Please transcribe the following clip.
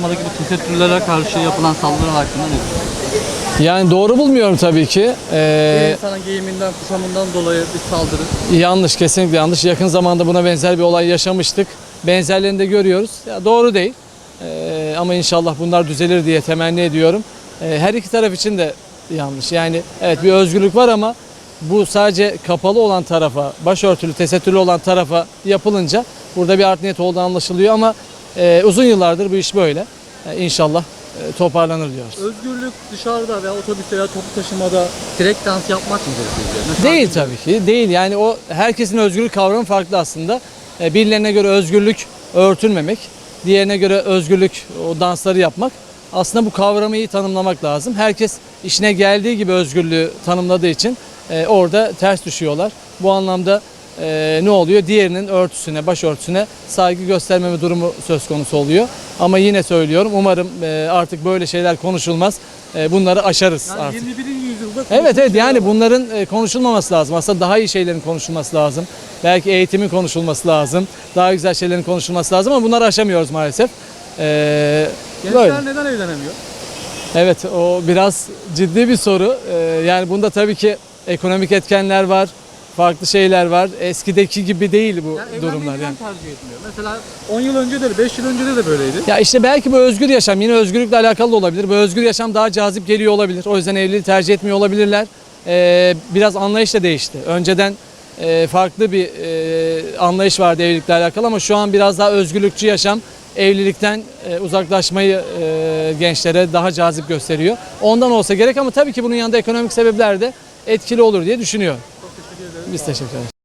Adana'daki bu tesettürlere karşı yapılan saldırı hakkında ne düşünüyorsunuz? Yani doğru bulmuyorum tabii ki. Ee, insanın giyiminden, kuşamından dolayı bir saldırı. yanlış, kesinlikle yanlış. Yakın zamanda buna benzer bir olay yaşamıştık. Benzerlerini de görüyoruz. Ya doğru değil. Ee, ama inşallah bunlar düzelir diye temenni ediyorum. Ee, her iki taraf için de yanlış. Yani evet bir özgürlük var ama bu sadece kapalı olan tarafa, başörtülü, tesettürlü olan tarafa yapılınca burada bir art niyet olduğu anlaşılıyor ama e, uzun yıllardır bu iş böyle. E, inşallah e, toparlanır diyoruz. Özgürlük dışarıda veya otobüste veya toplu taşımada direkt dans yapmak mıdır sizce? Değil tabii ki. Değil. Yani o herkesin özgürlük kavramı farklı aslında. E, Birilerine göre özgürlük örtünmemek, diğerine göre özgürlük o dansları yapmak. Aslında bu kavramı iyi tanımlamak lazım. Herkes işine geldiği gibi özgürlüğü tanımladığı için e, orada ters düşüyorlar. Bu anlamda e, ne oluyor? Diğerinin örtüsüne, başörtüsüne saygı göstermeme durumu söz konusu oluyor. Ama yine söylüyorum umarım e, artık böyle şeyler konuşulmaz. E, bunları aşarız Yani artık. 21. yüzyılda Evet evet yani bunların e, konuşulmaması lazım. Aslında daha iyi şeylerin konuşulması lazım. Belki eğitimin konuşulması lazım. Daha güzel şeylerin konuşulması lazım ama bunları aşamıyoruz maalesef. Ee, Gençler böyle. neden evlenemiyor? Evet o biraz ciddi bir soru. Ee, yani bunda tabii ki ekonomik etkenler var. Farklı şeyler var. Eskideki gibi değil bu Yani durumlar yani. tercih etmiyor? Mesela 10 yıl önce de 5 yıl önce de de böyleydi. Ya işte belki bu özgür yaşam yine özgürlükle alakalı da olabilir. Bu özgür yaşam daha cazip geliyor olabilir. O yüzden evliliği tercih etmiyor olabilirler. Ee, biraz anlayış da değişti. Önceden e, farklı bir e, anlayış vardı evlilikle alakalı ama şu an biraz daha özgürlükçü yaşam evlilikten e, uzaklaşmayı e, gençlere daha cazip gösteriyor. Ondan olsa gerek ama tabii ki bunun yanında ekonomik sebepler de etkili olur diye düşünüyorum. Ederim. Biz teşekkür ederiz.